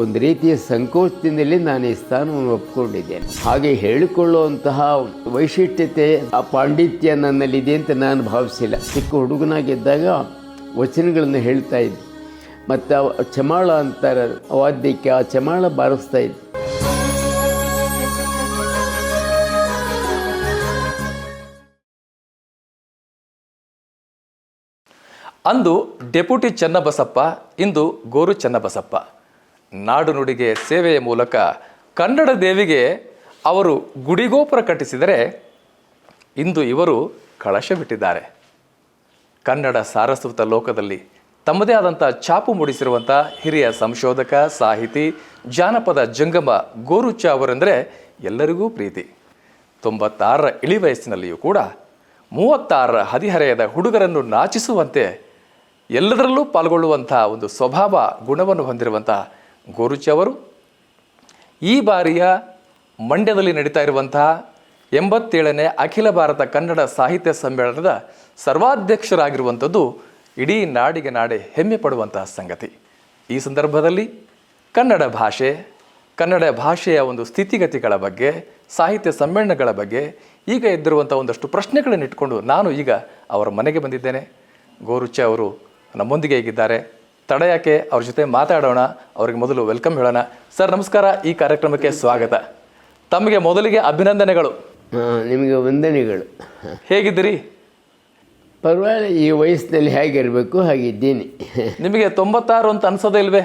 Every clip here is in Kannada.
ಒಂದು ರೀತಿಯ ಸಂಕೋಚದಿಂದಲೇ ನಾನು ಈ ಸ್ಥಾನವನ್ನು ಒಪ್ಪಿಕೊಂಡಿದ್ದೇನೆ ಹಾಗೆ ಹೇಳಿಕೊಳ್ಳುವಂತಹ ವೈಶಿಷ್ಟ್ಯತೆ ಆ ಪಾಂಡಿತ್ಯ ನನ್ನಲ್ಲಿದೆ ಅಂತ ನಾನು ಭಾವಿಸಿಲ್ಲ. ಚಿಕ್ಕ ಹುಡುಗನಾಗಿದ್ದಾಗ ವಚನಗಳನ್ನು ಹೇಳ್ತಾ ಇದ್ದೆ. ಮತ್ತು ಚಮಾಳ ಅಂತಾರೆ ವಾದ್ಯಕ್ಕೆ ಆ ಚಮಾಳ ಬಾರಿಸ್ತಾ ಇದ್ದೆ. ಅಂದು ಡೆಪ್ಯೂಟಿ ಚನ್ನಬಸಪ್ಪ, ಇಂದು ಗೋರು ಚನ್ನಬಸಪ್ಪ. ನಾಡು ನುಡಿಗೆ ಸೇವೆಯ ಮೂಲಕ ಕನ್ನಡ ದೇವಿಗೆ ಅವರು ಗುಡಿಗೋಪುರ ಕಟ್ಟಿಸಿದರೆ ಇಂದು ಇವರು ಕಳಶ ಬಿಟ್ಟಿದ್ದಾರೆ. ಕನ್ನಡ ಸಾರಸ್ವತ ಲೋಕದಲ್ಲಿ ತಮ್ಮದೇ ಆದಂಥ ಛಾಪು ಮೂಡಿಸಿರುವಂಥ ಹಿರಿಯ ಸಂಶೋಧಕ, ಸಾಹಿತಿ ಜಾನಪದ ಜಂಗಮ ಗೋರುಚ ಅವರೆಂದರೆ ಎಲ್ಲರಿಗೂ ಪ್ರೀತಿ. ತೊಂಬತ್ತಾರರ ಇಳಿ ವಯಸ್ಸಿನಲ್ಲಿಯೂ ಕೂಡ ಮೂವತ್ತಾರರ ಹದಿಹರೆಯದ ಹುಡುಗರನ್ನು ನಾಚಿಸುವಂತೆ ಎಲ್ಲದರಲ್ಲೂ ಪಾಲ್ಗೊಳ್ಳುವಂಥ ಒಂದು ಸ್ವಭಾವ, ಗುಣವನ್ನು ಹೊಂದಿರುವಂಥ ಗೋರುಚಿ ಅವರು ಈ ಬಾರಿಯ ಮಂಡ್ಯದಲ್ಲಿ ನಡೀತಾ ಇರುವಂತಹ ಎಂಬತ್ತೇಳನೇ ಅಖಿಲ ಭಾರತ ಕನ್ನಡ ಸಾಹಿತ್ಯ ಸಮ್ಮೇಳನದ ಸರ್ವಾಧ್ಯಕ್ಷರಾಗಿರುವಂಥದ್ದು ಇಡೀ ನಾಡಿಗೆ ನಾಡೆ ಹೆಮ್ಮೆ ಪಡುವಂತಹ ಸಂಗತಿ. ಈ ಸಂದರ್ಭದಲ್ಲಿ ಕನ್ನಡ ಭಾಷೆ, ಕನ್ನಡ ಭಾಷೆಯ ಒಂದು ಸ್ಥಿತಿಗತಿಗಳ ಬಗ್ಗೆ, ಸಾಹಿತ್ಯ ಸಮ್ಮೇಳನಗಳ ಬಗ್ಗೆ ಈಗ ಎದ್ದಿರುವಂಥ ಒಂದಷ್ಟು ಪ್ರಶ್ನೆಗಳನ್ನು ಇಟ್ಕೊಂಡು ನಾನು ಈಗ ಅವರ ಮನೆಗೆ ಬಂದಿದ್ದೇನೆ. ಗೋರುಚ ಅವರು ನಮ್ಮೊಂದಿಗೆ ಹೇಗಿದ್ದಾರೆ? ತಡ ಯಾಕೆ? ಅವ್ರ ಜೊತೆ ಮಾತಾಡೋಣ. ಅವ್ರಿಗೆ ಮೊದಲು ವೆಲ್ಕಮ್ ಹೇಳೋಣ. ಸರ್ ನಮಸ್ಕಾರ. ಈ ಕಾರ್ಯಕ್ರಮಕ್ಕೆ ಸ್ವಾಗತ. ತಮಗೆ ಮೊದಲಿಗೆ ಅಭಿನಂದನೆಗಳು. ನಿಮಗೆ ವಂದನೆಗಳು. ಹೇಗಿದ್ದೀರಿ? ಪರವಾಗಿಲ್ಲ ಈ ವಯಸ್ಸಿನಲ್ಲಿ ಹೇಗಿರಬೇಕು ಹಾಗಿದ್ದೀನಿ. ನಿಮಗೆ ತೊಂಬತ್ತಾರು ಅಂತ ಅನ್ಸೋದೇ ಇಲ್ವೇ?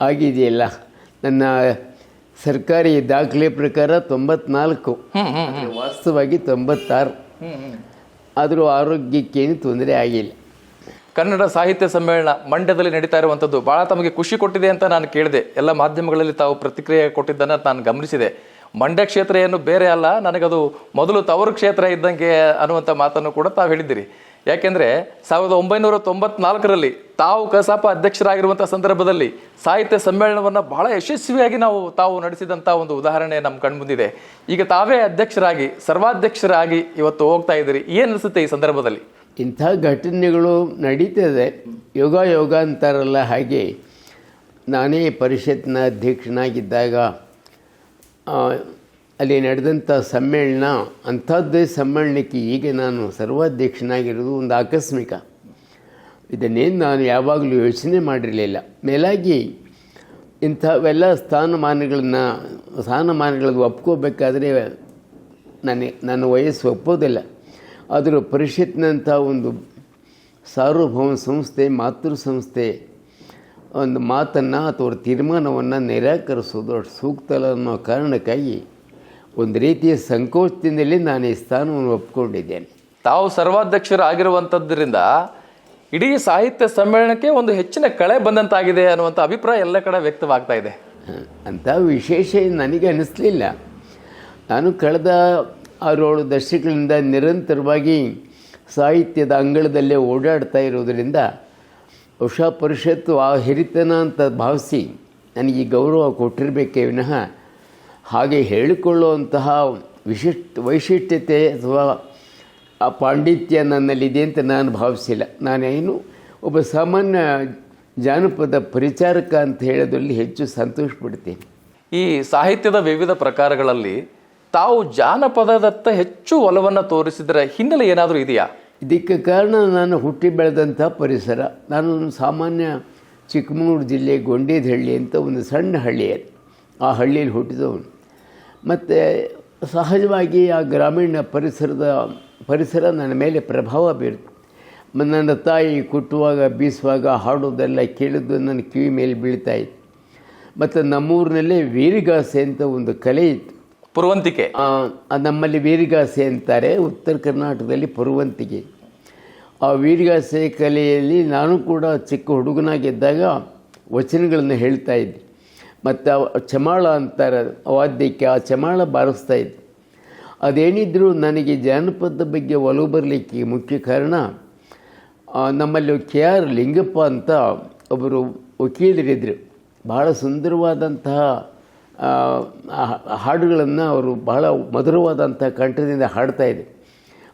ಆಗಿದೆಯಲ್ಲ ನನ್ನ ಸರ್ಕಾರಿ ದಾಖಲೆ ಪ್ರಕಾರ ತೊಂಬತ್ನಾಲ್ಕು. ವಾಸ್ತವವಾಗಿ ತೊಂಬತ್ತಾರು. ಆದರೂ ಆರೋಗ್ಯಕ್ಕೇನು ತೊಂದರೆ ಆಗಿಲ್ಲ. ಕನ್ನಡ ಸಾಹಿತ್ಯ ಸಮ್ಮೇಳನ ಮಂಡ್ಯದಲ್ಲಿ ನಡೀತಾ ಇರುವಂಥದ್ದು ಭಾಳ ತಮಗೆ ಖುಷಿ ಕೊಟ್ಟಿದೆ ಅಂತ ನಾನು ಕೇಳಿದೆ. ಎಲ್ಲ ಮಾಧ್ಯಮಗಳಲ್ಲಿ ತಾವು ಪ್ರತಿಕ್ರಿಯೆ ಕೊಟ್ಟಿದ್ದನ್ನು ನಾನು ಗಮನಿಸಿದೆ. ಮಂಡ್ಯ ಕ್ಷೇತ್ರ ಏನು ಬೇರೆ ಅಲ್ಲ, ನನಗದು ಮೊದಲು ತವರು ಕ್ಷೇತ್ರ ಇದ್ದಂಗೆ ಅನ್ನುವಂಥ ಮಾತನ್ನು ಕೂಡ ತಾವು ಹೇಳಿದ್ದೀರಿ. ಯಾಕೆಂದರೆ ಸಾವಿರದ ಒಂಬೈನೂರ ತೊಂಬತ್ನಾಲ್ಕರಲ್ಲಿ ತಾವು ಕಸಾಪ ಅಧ್ಯಕ್ಷರಾಗಿರುವಂಥ ಸಂದರ್ಭದಲ್ಲಿ ಸಾಹಿತ್ಯ ಸಮ್ಮೇಳನವನ್ನು ಬಹಳ ಯಶಸ್ವಿಯಾಗಿ ನಾವು ತಾವು ನಡೆಸಿದಂಥ ಒಂದು ಉದಾಹರಣೆ ನಮ್ಮ ಕಣ್ಮುಂದಿದೆ ಈಗ ತಾವೇ ಅಧ್ಯಕ್ಷರಾಗಿ, ಸರ್ವಾಧ್ಯಕ್ಷರಾಗಿ ಇವತ್ತು ಹೋಗ್ತಾ ಇದ್ದೀರಿ. ಏನು ಅನಿಸುತ್ತೆ ಈ ಸಂದರ್ಭದಲ್ಲಿ? ಇಂಥ ಘಟನೆಗಳು ನಡೀತದೆ. ಯೋಗ ಯೋಗ ಅಂತಾರಲ್ಲ ಹಾಗೆ. ನಾನೇ ಪರಿಷತ್ನ ಅಧ್ಯಕ್ಷನಾಗಿದ್ದಾಗ ಅಲ್ಲಿ ನಡೆದಂಥ ಸಮ್ಮೇಳನ, ಅಂಥದ್ದೇ ಸಮ್ಮೇಳನಕ್ಕೆ ಈಗ ನಾನು ಸರ್ವಾಧ್ಯಕ್ಷನಾಗಿರೋದು ಒಂದು ಆಕಸ್ಮಿಕ. ಇದನ್ನೇನು ನಾನು ಯಾವಾಗಲೂ ಯೋಚನೆ ಮಾಡಿರಲಿಲ್ಲ. ಮೇಲಾಗಿ ಇಂಥವೆಲ್ಲ ಸ್ಥಾನಮಾನಗಳನ್ನ ಸ್ಥಾನಮಾನಗಳನ್ನು ಒಪ್ಕೋಬೇಕಾದ್ರೆ ನನಗೆ ನನ್ನ ವಯಸ್ಸು ಒಪ್ಪೋದಿಲ್ಲ. ಆದರೂ ಪರಿಷತ್ನಂಥ ಒಂದು ಸಾರ್ವಭೌಮ ಸಂಸ್ಥೆ ಮಾತೃ ಸಂಸ್ಥೆ ಒಂದು ಮಾತನ್ನು ಅಥವಾ ತೀರ್ಮಾನವನ್ನು ನಿರಾಕರಿಸೋದು ಅಷ್ಟು ಸೂಕ್ತ ಅಲ್ಲ ಅನ್ನೋ ಕಾರಣಕ್ಕಾಗಿ ಒಂದು ರೀತಿಯ ಸಂಕೋಚದಿಂದಲೇ ನಾನು ಈ ಸ್ಥಾನವನ್ನು ಒಪ್ಪಿಕೊಂಡಿದ್ದೇನೆ ತಾವು ಸರ್ವಾಧ್ಯಕ್ಷರಾಗಿರುವಂಥದ್ರಿಂದ ಇಡೀ ಸಾಹಿತ್ಯ ಸಮ್ಮೇಳನಕ್ಕೆ ಒಂದು ಹೆಚ್ಚಿನ ಕಳೆ ಬಂದಂತಾಗಿದೆ ಅನ್ನುವಂಥ ಅಭಿಪ್ರಾಯ ಎಲ್ಲ ಕಡೆ ವ್ಯಕ್ತವಾಗ್ತಾ ಇದೆ. ಅಂಥ ವಿಶೇಷ ನನಗೆ ಅನ್ನಿಸ್ಲಿಲ್ಲ ನಾನು ಕಳೆದ ಆರೇಳು ದಶಕಗಳಿಂದ ನಿರಂತರವಾಗಿ ಸಾಹಿತ್ಯದ ಅಂಗಳದಲ್ಲೇ ಓಡಾಡ್ತಾ ಇರೋದರಿಂದ ಉಷಾ ಪರಿಷತ್ತು ಆ ಹಿರಿತನ ಅಂತ ಭಾವಿಸಿ ನನಗೆ ಗೌರವ ಕೊಟ್ಟಿರಬೇಕೇ ವಿನಃ ಹಾಗೆ ಹೇಳಿಕೊಳ್ಳುವಂತಹ ವಿಶಿಷ್ಟ ವೈಶಿಷ್ಟ್ಯತೆ ಅಥವಾ ಆ ಪಾಂಡಿತ್ಯ ನನ್ನಲ್ಲಿದೆ ಅಂತ ನಾನು ಭಾವಿಸಿಲ್ಲ. ನಾನೇನು ಒಬ್ಬ ಸಾಮಾನ್ಯ ಜಾನಪದ ಪರಿಚಾರಕ ಅಂತ ಹೇಳೋದ್ರಲ್ಲಿ ಹೆಚ್ಚು ಸಂತೋಷ ಪಡ್ತೀನಿ ಈ ಸಾಹಿತ್ಯದ ವಿವಿಧ ಪ್ರಕಾರಗಳಲ್ಲಿ ತಾವು ಜಾನಪದದತ್ತ ಹೆಚ್ಚು ಒಲವನ್ನು ತೋರಿಸಿದರ ಹಿನ್ನೆಲೆ ಏನಾದರೂ ಇದೆಯಾ? ಇದಕ್ಕೆ ಕಾರಣ ನಾನು ಹುಟ್ಟಿ ಬೆಳೆದಂಥ ಪರಿಸರ. ನಾನು ಸಾಮಾನ್ಯ ಚಿಕ್ಕಮಗಳೂರು ಜಿಲ್ಲೆ ಗೊಂಡೇದಹಳ್ಳಿ ಅಂತ ಒಂದು ಸಣ್ಣ ಹಳ್ಳಿಯಲ್ಲಿ ಆ ಹಳ್ಳಿಯಲ್ಲಿ ಹುಟ್ಟಿದವನು. ಮತ್ತು ಸಹಜವಾಗಿ ಆ ಗ್ರಾಮೀಣ ಪರಿಸರದ ಪರಿಸರ ನನ್ನ ಮೇಲೆ ಪ್ರಭಾವ ಬೀರುತ್ತೆ ನನ್ನ ತಾಯಿ ಕುಟ್ಟುವಾಗ, ಬೀಸುವಾಗ ಹಾಡೋದೆಲ್ಲ ಕೇಳಿದ್ದು ನನ್ನ ಕಿವಿ ಮೇಲೆ ಬೀಳ್ತಾ ಇತ್ತು. ಮತ್ತು ನಮ್ಮೂರಿನಲ್ಲೇ ವೀರಗಾಸೆ ಅಂತ ಒಂದು ಕಲೆ ಇತ್ತು. ಪುರುವಂತಿಕೆ. ನಮ್ಮಲ್ಲಿ ವೀರಗಾಸೆ ಅಂತಾರೆ, ಉತ್ತರ ಕರ್ನಾಟಕದಲ್ಲಿ ಪುರುವಂತಿಕೆ. ಆ ವೀರಗಾಸೆ ಕಲೆಯಲ್ಲಿ ನಾನು ಕೂಡ ಚಿಕ್ಕ ಹುಡುಗನಾಗಿದ್ದಾಗ ವಚನಗಳನ್ನು ಹೇಳ್ತಾ ಇದ್ದೆ. ಮತ್ತು ಚಮಾಳ ಅಂತಾರೆ, ವಾದ್ಯಕ್ಕೆ ಆ ಚಮಾಳ ಬಾರಿಸ್ತಾ ಇದ್ದೆ. ಅದೇನಿದ್ದರೂ ನನಗೆ ಜಾನಪದ ಬಗ್ಗೆ ಒಲವು ಬರಲಿಕ್ಕೆ ಮುಖ್ಯ ಕಾರಣ ನಮ್ಮಲ್ಲಿ ಕೆ ಆರ್ ಲಿಂಗಪ್ಪ ಅಂತ ಒಬ್ಬರು ವಕೀಲರಿದ್ದರು ಭಾಳ ಸುಂದರವಾದಂತಹ ಹಾಡುಗಳನ್ನು ಅವರು ಬಹಳ ಮಧುರವಾದಂಥ ಕಂಠದಿಂದ ಹಾಡ್ತಾ ಇದೆ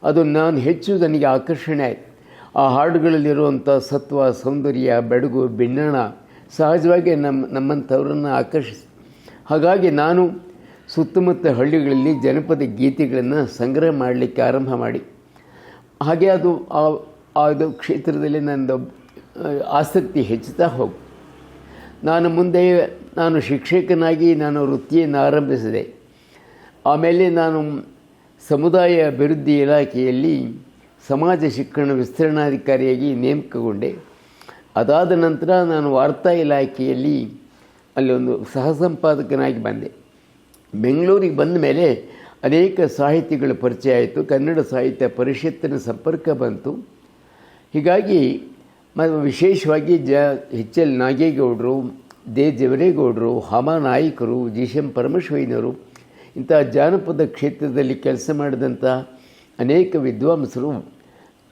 ಅದು ನಾನು ಹೆಚ್ಚು ನನಗೆ ಆಕರ್ಷಣೆ ಆಯಿತು. ಆ ಹಾಡುಗಳಲ್ಲಿರುವಂಥ ಸತ್ವ, ಸೌಂದರ್ಯ, ಬೆಡಗು, ಬಿನ್ನಣ ಸಹಜವಾಗಿ ನಮ್ಮ ನಮ್ಮಂಥವ್ರನ್ನು ಆಕರ್ಷಿಸಿ ಹಾಗಾಗಿ ನಾನು ಸುತ್ತಮುತ್ತ ಹಳ್ಳಿಗಳಲ್ಲಿ ಜನಪದ ಗೀತೆಗಳನ್ನು ಸಂಗ್ರಹ ಮಾಡಲಿಕ್ಕೆ ಆರಂಭ ಮಾಡಿ. ಹಾಗೆ ಅದು ಆ- ಅದು ಕ್ಷೇತ್ರದಲ್ಲಿ ನನ್ನದು ಆಸಕ್ತಿ ಹೆಚ್ಚುತ್ತಾ ಹೋಗು. ನಾನು ಮುಂದೆ ನಾನು ಶಿಕ್ಷಕನಾಗಿ ನಾನು ವೃತ್ತಿಯನ್ನು ಆರಂಭಿಸಿದೆ. ಆಮೇಲೆ ನಾನು ಸಮುದಾಯ ಅಭಿವೃದ್ಧಿ ಇಲಾಖೆಯಲ್ಲಿ ಸಮಾಜ ಶಿಕ್ಷಣ ವಿಸ್ತರಣಾಧಿಕಾರಿಯಾಗಿ ನೇಮಕಗೊಂಡೆ. ಅದಾದ ನಂತರ ನಾನು ವಾರ್ತಾ ಇಲಾಖೆಯಲ್ಲಿ ಅಲ್ಲಿ ಒಂದು ಸಹ ಸಂಪಾದಕನಾಗಿ ಬಂದೆ. ಬೆಂಗಳೂರಿಗೆ ಬಂದ ಮೇಲೆ ಅನೇಕ ಸಾಹಿತಿಗಳ ಪರಿಚಯ ಆಯಿತು. ಕನ್ನಡ ಸಾಹಿತ್ಯ ಪರಿಷತ್ತಿನ ಸಂಪರ್ಕ ಬಂತು. ಹೀಗಾಗಿ ವಿಶೇಷವಾಗಿ ಜ ಎಚ್ ಎಲ್ ನಾಗೇಗೌಡರು ದೇ ದೇವರೇಗೌಡರು ಹಮ ನಾಯಕರು ಜಿ ಎಂ ಪರಮೇಶ್ವಯ್ಯನವರು ಇಂಥ ಜಾನಪದ ಕ್ಷೇತ್ರದಲ್ಲಿ ಕೆಲಸ ಮಾಡಿದಂಥ ಅನೇಕ ವಿದ್ವಾಂಸರು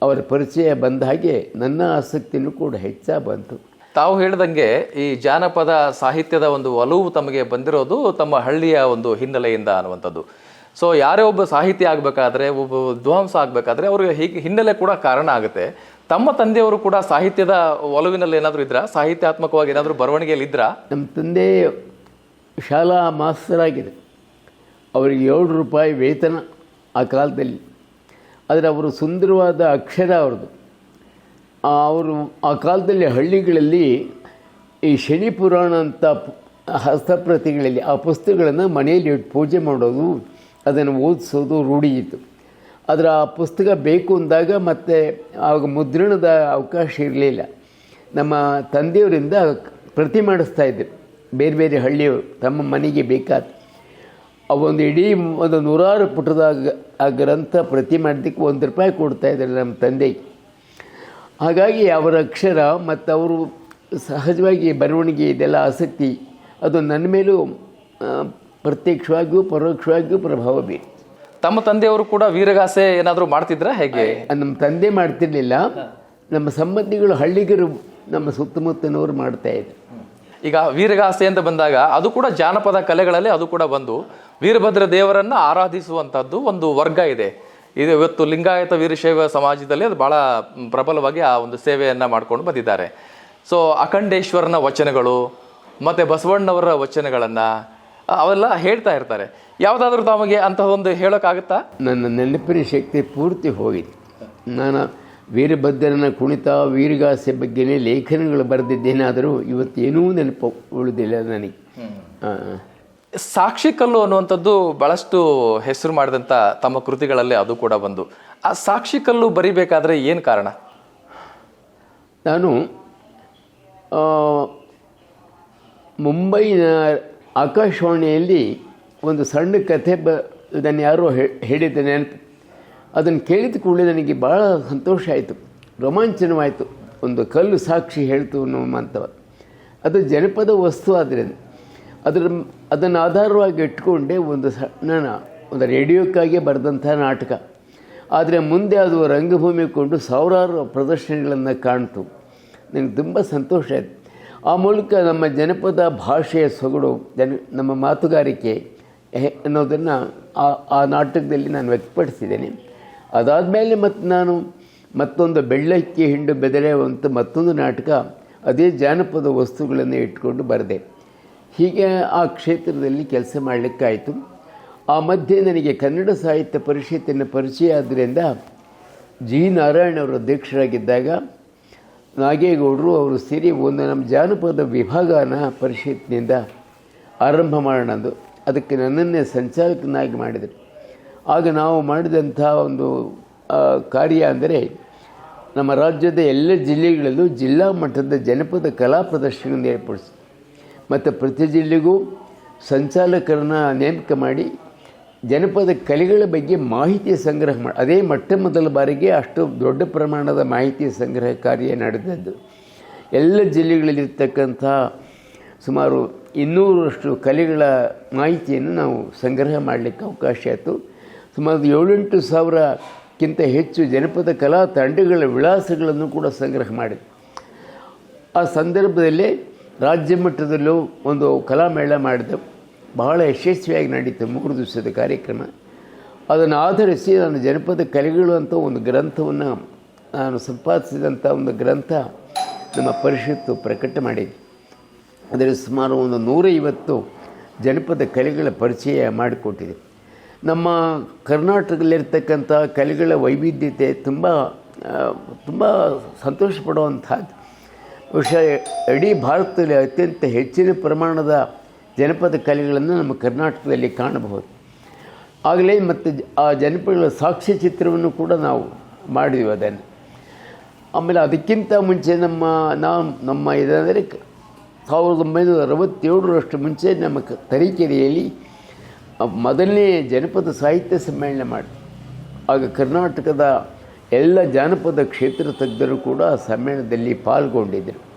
ಅವರ ಪರಿಚಯ ಬಂದ ಹಾಗೆ ನನ್ನ ಆಸಕ್ತಿಯನ್ನು ಕೂಡ ಹೆಚ್ಚಾ ಬಂತು. ತಾವು ಹೇಳಿದಂಗೆ ಈ ಜಾನಪದ ಸಾಹಿತ್ಯದ ಒಂದು ಒಲವು ತಮಗೆ ಬಂದಿರೋದು ತಮ್ಮ ಹಳ್ಳಿಯ ಒಂದು ಹಿನ್ನೆಲೆಯಿಂದ ಅನ್ನುವಂಥದ್ದು. ಸೊ ಯಾರೇ ಒಬ್ಬ ಸಾಹಿತಿ ಆಗಬೇಕಾದ್ರೆ, ಒಬ್ಬ ವಿದ್ವಾಂಸ ಆಗಬೇಕಾದ್ರೆ, ಅವ್ರಿಗೆ ಹೀಗೆ ಹಿನ್ನೆಲೆ ಕೂಡ ಕಾರಣ ಆಗುತ್ತೆ. ತಮ್ಮ ತಂದೆಯವರು ಕೂಡ ಸಾಹಿತ್ಯದ ಒಲವಿನಲ್ಲಿ ಏನಾದರೂ ಇದ್ರಾ? ಸಾಹಿತ್ಯಾತ್ಮಕವಾಗಿ ಏನಾದರೂ ಬರವಣಿಗೆಯಲ್ಲಿ ಇದ್ರಾ? ನಮ್ಮ ತಂದೆ ಶಾಲಾ ಮಾಸ್ತರಾಗಿದೆ ಅವರಿಗೆ ಏಳು ರೂಪಾಯಿ ವೇತನ ಆ ಕಾಲದಲ್ಲಿ. ಆದರೆ ಅವರು ಸುಂದರವಾದ ಅಕ್ಷರ ಅವ್ರದ್ದು. ಅವರು ಆ ಕಾಲದಲ್ಲಿ ಹಳ್ಳಿಗಳಲ್ಲಿ ಈ ಶನಿ ಪುರಾಣ ಅಂತ ಹಸ್ತಪ್ರತಿಗಳಲ್ಲಿ ಆ ಪುಸ್ತಕಗಳನ್ನು ಮನೆಯಲ್ಲಿ ಇಟ್ಟು ಪೂಜೆ ಮಾಡೋದು, ಅದನ್ನು ಓದಿಸೋದು ರೂಢಿ ಇತ್ತು. ಆದರೆ ಆ ಪುಸ್ತಕ ಬೇಕು ಅಂದಾಗ ಮತ್ತೆ ಆವಾಗ ಮುದ್ರಣದ ಅವಕಾಶ ಇರಲಿಲ್ಲ. ನಮ್ಮ ತಂದೆಯವರಿಂದ ಪ್ರತಿ ಮಾಡಿಸ್ತಾ ಇದ್ದರು ಬೇರೆ ಬೇರೆ ಹಳ್ಳಿಯವರು, ತಮ್ಮ ಮನೆಗೆ ಬೇಕಾದ. ಒಂದು ಇಡೀ ಒಂದು ನೂರಾರು ಪುಟದ ಆ ಗ್ರಂಥ ಪ್ರತಿ ಮಾಡೋದಕ್ಕೆ ಒಂದು ರೂಪಾಯಿ ಕೊಡ್ತಾ ಇದ್ದಾರೆ ನಮ್ಮ ತಂದೆಗೆ ಹಾಗಾಗಿ ಅವರ ಅಕ್ಷರ ಮತ್ತು ಅವರು ಸಹಜವಾಗಿ ಬರವಣಿಗೆ, ಇದೆಲ್ಲ ಆಸಕ್ತಿ, ಅದು ನನ್ನ ಮೇಲೂ ಪ್ರತ್ಯಕ್ಷವಾಗಿಯೂ ಪರೋಕ್ಷವಾಗಿಯೂ ಪ್ರಭಾವ ಬೀರಿತು. ತಮ್ಮ ತಂದೆಯವರು ಕೂಡ ವೀರಗಾಸೆ ಏನಾದರೂ ಮಾಡ್ತಿದ್ರಾ ಹೇಗೆ? ನಮ್ಮ ತಂದೆ ಮಾಡ್ತಿರ್ಲಿಲ್ಲ. ನಮ್ಮ ಸಂಬಂಧಿಗಳು ಹಳ್ಳಿಗರು ನಮ್ಮ ಸುತ್ತಮುತ್ತನವರು ಮಾಡ್ತಾ ಇದ್ರು. ಈಗ ವೀರಗಾಸೆ ಅಂತ ಬಂದಾಗ ಅದು ಕೂಡ ಜಾನಪದ ಕಲೆಗಳಲ್ಲಿ ಅದು ಕೂಡ ಬಂದು ವೀರಭದ್ರ ದೇವರನ್ನ ಆರಾಧಿಸುವಂತದ್ದು ಒಂದು ವರ್ಗ ಇದೆ. ಇದು ಇವತ್ತು ಲಿಂಗಾಯತ ವೀರಶೈವ ಸಮಾಜದಲ್ಲಿ ಅದು ಬಹಳ ಪ್ರಬಲವಾಗಿ ಆ ಒಂದು ಸೇವೆಯನ್ನ ಮಾಡ್ಕೊಂಡು ಬಂದಿದ್ದಾರೆ. ಸೊ ಅಖಂಡೇಶ್ವರನ ವಚನಗಳು ಮತ್ತೆ ಬಸವಣ್ಣವರ ವಚನಗಳನ್ನ ಅವೆಲ್ಲ ಹೇಳ್ತಾ ಇರ್ತಾರೆ. ಯಾವುದಾದ್ರೂ ತಮಗೆ ಅಂತಹ ಒಂದು ಹೇಳೋಕ್ಕಾಗುತ್ತಾ? ನನ್ನ ನೆನಪಿನ ಶಕ್ತಿ ಪೂರ್ತಿ ಹೋಗಿದೆ. ನಾನು ವೀರಭದ್ರನ ಕುಣಿತ ವೀರಗಾಸೆ ಬಗ್ಗೆನೇ ಲೇಖನಗಳು ಬರೆದಿದ್ದೇನಾದರೂ ಇವತ್ತೇನೂ ನೆನಪು ಉಳಿದಿಲ್ಲ ನನಗೆ. ಸಾಕ್ಷಿ ಕಲ್ಲು ಅನ್ನುವಂಥದ್ದು ಬಹಳಷ್ಟು ಹೆಸರು ಮಾಡಿದಂಥ ತಮ್ಮ ಕೃತಿಗಳಲ್ಲಿ ಅದು ಕೂಡ ಬಂದು. ಆ ಸಾಕ್ಷಿ ಕಲ್ಲು ಬರಿಬೇಕಾದ್ರೆ ಏನು ಕಾರಣ? ನಾನು ಮುಂಬೈನ ಆಕಾಶವಾಣಿಯಲ್ಲಿ ಒಂದು ಸಣ್ಣ ಕಥೆ ಬ ಇದನ್ನು ಯಾರೋ ಹೇ- ಹೇಳಿದ್ದ ನೆನಪು ಅದನ್ನು ಕೇಳಿದ ಕೂಡಲೇ ನನಗೆ ಭಾಳ ಸಂತೋಷ ಆಯಿತು. ರೋಮಾಂಚನವಾಯಿತು. ಒಂದು ಕಲ್ಲು ಸಾಕ್ಷಿ ಹೇಳ್ತು ಅನ್ನುವಂಥವ ಅದು ಜನಪದ ವಸ್ತು ಆದ್ದರಿಂದ ಅದರ ಅದನ್ನು ಆಧಾರವಾಗಿ ಇಟ್ಕೊಂಡೇ ಒಂದು ಸಣ್ಣ ಒಂದು ರೇಡಿಯೋಕ್ಕಾಗಿ ಬರೆದಂಥ ನಾಟಕ. ಆದರೆ ಮುಂದೆ ಅದು ರಂಗಭೂಮಿ ಕೊಂಡು ಸಾವಿರಾರು ಪ್ರದರ್ಶನಗಳನ್ನು ಕಾಣ್ತು. ನನಗೆ ತುಂಬ ಸಂತೋಷ ಆಯಿತು. ಆ ಮೂಲಕ ನಮ್ಮ ಜನಪದ ಭಾಷೆಯ ಸೊಗಡು, ಜನ, ನಮ್ಮ ಮಾತುಗಾರಿಕೆ ಅನ್ನೋದನ್ನು ಆ ಆ ನಾಟಕದಲ್ಲಿ ನಾನು ವ್ಯಕ್ತಪಡಿಸಿದ್ದೇನೆ. ಅದಾದಮೇಲೆ ಮತ್ತು ನಾನು ಮತ್ತೊಂದು ಬೆಳ್ಳಕ್ಕಿ ಹಿಂಡು ಬೆದರೆಯುವಂಥ ಮತ್ತೊಂದು ನಾಟಕ ಅದೇ ಜಾನಪದ ವಸ್ತುಗಳನ್ನು ಇಟ್ಕೊಂಡು ಬರೆದೆ. ಹೀಗೆ ಆ ಕ್ಷೇತ್ರದಲ್ಲಿ ಕೆಲಸ ಮಾಡಲಿಕ್ಕಾಯಿತು. ಆ ಮಧ್ಯೆ ನನಗೆ ಕನ್ನಡ ಸಾಹಿತ್ಯ ಪರಿಷತ್ತಿನ ಪರಿಚಯ ಆದ್ದರಿಂದ ಜಿ ನಾರಾಯಣ ಅವರು ಅಧ್ಯಕ್ಷರಾಗಿದ್ದಾಗ ನಾಗೇಗೌಡರು ಅವರು ಸೇರಿ ಒಂದು ನಮ್ಮ ಜಾನಪದ ವಿಭಾಗನ ಪರಿಷತ್ನಿಂದ ಆರಂಭ ಮಾಡೋಣ ಅಂದು. ಅದಕ್ಕೆ ನನ್ನನ್ನೇ ಸಂಚಾಲಕನಾಗಿ ಮಾಡಿದರು. ಆಗ ನಾವು ಮಾಡಿದಂಥ ಒಂದು ಕಾರ್ಯ ಅಂದರೆ ನಮ್ಮ ರಾಜ್ಯದ ಎಲ್ಲ ಜಿಲ್ಲೆಗಳಲ್ಲೂ ಜಿಲ್ಲಾ ಮಟ್ಟದ ಜನಪದ ಕಲಾ ಪ್ರದರ್ಶನವನ್ನು ಏರ್ಪಡಿಸಿ ಮತ್ತು ಪ್ರತಿ ಜಿಲ್ಲೆಗೂ ಸಂಚಾಲಕರನ್ನ ನೇಮಕ ಮಾಡಿ ಜನಪದ ಕಲೆಗಳ ಬಗ್ಗೆ ಮಾಹಿತಿ ಸಂಗ್ರಹ ಮಾಡಿ, ಅದೇ ಮೊಟ್ಟ ಮೊದಲ ಬಾರಿಗೆ ಅಷ್ಟು ದೊಡ್ಡ ಪ್ರಮಾಣದ ಮಾಹಿತಿ ಸಂಗ್ರಹ ಕಾರ್ಯ ನಡೆದದ್ದು. ಎಲ್ಲ ಜಿಲ್ಲೆಗಳಲ್ಲಿರ್ತಕ್ಕಂಥ ಸುಮಾರು ಇನ್ನೂರಷ್ಟು ಕಲೆಗಳ ಮಾಹಿತಿಯನ್ನು ನಾವು ಸಂಗ್ರಹ ಮಾಡಲಿಕ್ಕೆ ಅವಕಾಶ ಆಯಿತು. ಸುಮಾರು ಏಳೆಂಟು ಸಾವಿರಕ್ಕಿಂತ ಹೆಚ್ಚು ಜನಪದ ಕಲಾ ತಂಡಗಳ ವಿಳಾಸಗಳನ್ನು ಕೂಡ ಸಂಗ್ರಹ ಮಾಡಿದೆ ಆ ಸಂದರ್ಭದಲ್ಲಿ ರಾಜ್ಯ ಮಟ್ಟದಲ್ಲೂ ಒಂದು ಕಲಾಮೇಳ ಮಾಡಿದೆವು. ಬಹಳ ಯಶಸ್ವಿಯಾಗಿ ನಡೀತು ಮೂರು ದಿವಸದ ಕಾರ್ಯಕ್ರಮ. ಅದನ್ನು ಆಧರಿಸಿ ನಾನು ಜನಪದ ಕಲೆಗಳು ಅಂತ ಒಂದು ಗ್ರಂಥವನ್ನು ನಾನು ಸಂಪಾದಿಸಿದಂಥ ಒಂದು ಗ್ರಂಥ ನಮ್ಮ ಪರಿಷತ್ತು ಪ್ರಕಟ ಮಾಡಿದೆ. ಅದರಲ್ಲಿ ಸುಮಾರು ಒಂದು ನೂರೈವತ್ತು ಜನಪದ ಕಲೆಗಳ ಪರಿಚಯ ಮಾಡಿಕೊಟ್ಟಿದೆ. ನಮ್ಮ ಕರ್ನಾಟಕದಲ್ಲಿರ್ತಕ್ಕಂಥ ಕಲೆಗಳ ವೈವಿಧ್ಯತೆ ತುಂಬ ತುಂಬ ಸಂತೋಷ ಪಡುವಂಥದ್ದು ಬಹುಶಃ ಇಡೀ ಭಾರತದಲ್ಲಿ ಅತ್ಯಂತ ಹೆಚ್ಚಿನ ಪ್ರಮಾಣದ ಜನಪದ ಕಲೆಗಳನ್ನು ನಮ್ಮ ಕರ್ನಾಟಕದಲ್ಲಿ ಕಾಣಬಹುದು. ಆಗಲೇ ಮತ್ತು ಆ ಜನಪದಗಳ ಸಾಕ್ಷ್ಯ ಚಿತ್ರವನ್ನು ಕೂಡ ನಾವು ಮಾಡಿದ್ವಿ ಅದನ್ನು. ಆಮೇಲೆ ಅದಕ್ಕಿಂತ ಮುಂಚೆ ನಮ್ಮ, ನಾವು ನಮ್ಮ ಇದಂದರೆ ಸಾವಿರದ ಒಂಬೈನೂರ ಅರವತ್ತೇಳರಷ್ಟು ಮುಂಚೆ ನಮ್ಮ ತರೀಕೆರೆಯಲ್ಲಿ ಮೊದಲನೇ ಜನಪದ ಸಾಹಿತ್ಯ ಸಮ್ಮೇಳನ ಮಾಡಿ ಆಗ ಕರ್ನಾಟಕದ ಎಲ್ಲ ಜಾನಪದ ಕ್ಷೇತ್ರ ತಜ್ಞರು ಕೂಡ ಸಮ್ಮೇಳನದಲ್ಲಿ ಪಾಲ್ಗೊಂಡಿದ್ದರು.